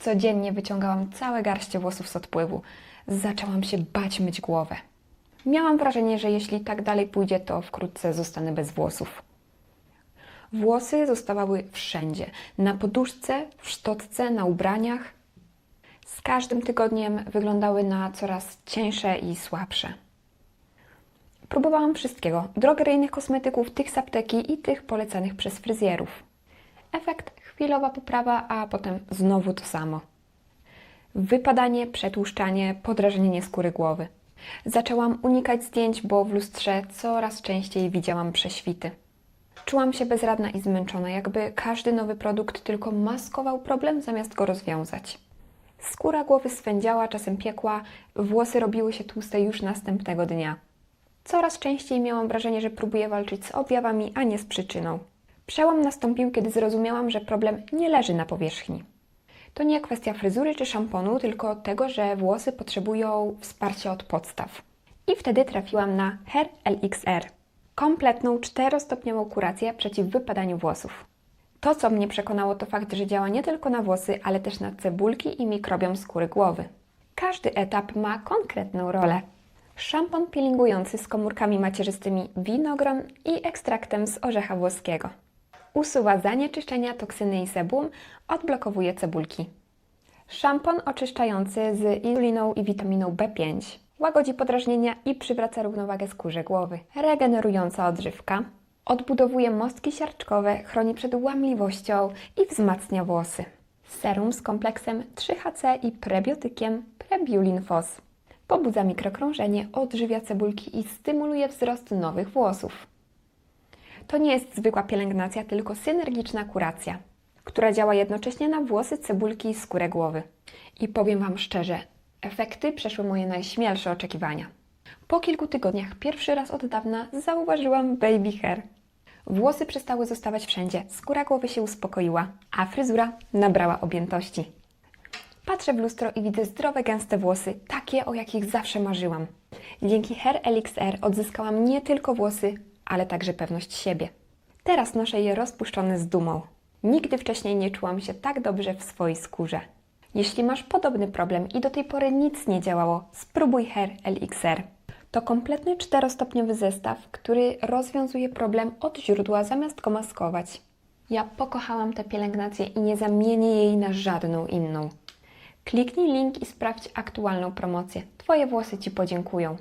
Codziennie wyciągałam całe garście włosów z odpływu. Zaczęłam się bać myć głowę. Miałam wrażenie, że jeśli tak dalej pójdzie, to wkrótce zostanę bez włosów. Włosy zostawały wszędzie: na poduszce, w szczotce, na ubraniach. Z każdym tygodniem wyglądały na coraz cieńsze i słabsze. Próbowałam wszystkiego: drogeryjnych kosmetyków, tych z apteki i tych polecanych przez fryzjerów. Efekt chwilowa poprawa, a potem znowu to samo. Wypadanie, przetłuszczanie, podrażnienie skóry głowy. Zaczęłam unikać zdjęć, bo w lustrze coraz częściej widziałam prześwity. Czułam się bezradna i zmęczona, jakby każdy nowy produkt tylko maskował problem zamiast go rozwiązać. Skóra głowy swędziała, czasem piekła, włosy robiły się tłuste już następnego dnia. Coraz częściej miałam wrażenie, że próbuję walczyć z objawami, a nie z przyczyną. Przełom nastąpił, kiedy zrozumiałam, że problem nie leży na powierzchni. To nie kwestia fryzury czy szamponu, tylko tego, że włosy potrzebują wsparcia od podstaw. I wtedy trafiłam na Hair LXR. Kompletną czterostopniową kurację przeciw wypadaniu włosów. To, co mnie przekonało, to fakt, że działa nie tylko na włosy, ale też na cebulki i mikrobiom skóry głowy. Każdy etap ma konkretną rolę. Szampon peelingujący z komórkami macierzystymi winogron i ekstraktem z orzecha włoskiego. Usuwa zanieczyszczenia, toksyny i sebum, odblokowuje cebulki. Szampon oczyszczający z inuliną i witaminą B5. Łagodzi podrażnienia i przywraca równowagę skórze głowy. Regenerująca odżywka. Odbudowuje mostki siarczkowe, chroni przed łamliwością i wzmacnia włosy. Serum z kompleksem 3HC i prebiotykiem Prebiulin Fos. Pobudza mikrokrążenie, odżywia cebulki i stymuluje wzrost nowych włosów. To nie jest zwykła pielęgnacja, tylko synergiczna kuracja, która działa jednocześnie na włosy, cebulki i skórę głowy. I powiem Wam szczerze, efekty przeszły moje najśmielsze oczekiwania. Po kilku tygodniach pierwszy raz od dawna zauważyłam baby hair. Włosy przestały zostawać wszędzie, skóra głowy się uspokoiła, a fryzura nabrała objętości. Patrzę w lustro i widzę zdrowe, gęste włosy, takie o jakich zawsze marzyłam. Dzięki Hair Elixir odzyskałam nie tylko włosy, ale także pewność siebie. Teraz noszę je rozpuszczone z dumą. Nigdy wcześniej nie czułam się tak dobrze w swojej skórze. Jeśli masz podobny problem i do tej pory nic nie działało, spróbuj Hair Elixir. To kompletny czterostopniowy zestaw, który rozwiązuje problem od źródła zamiast go maskować. Ja pokochałam tę pielęgnację i nie zamienię jej na żadną inną. Kliknij link i sprawdź aktualną promocję. Twoje włosy Ci podziękują.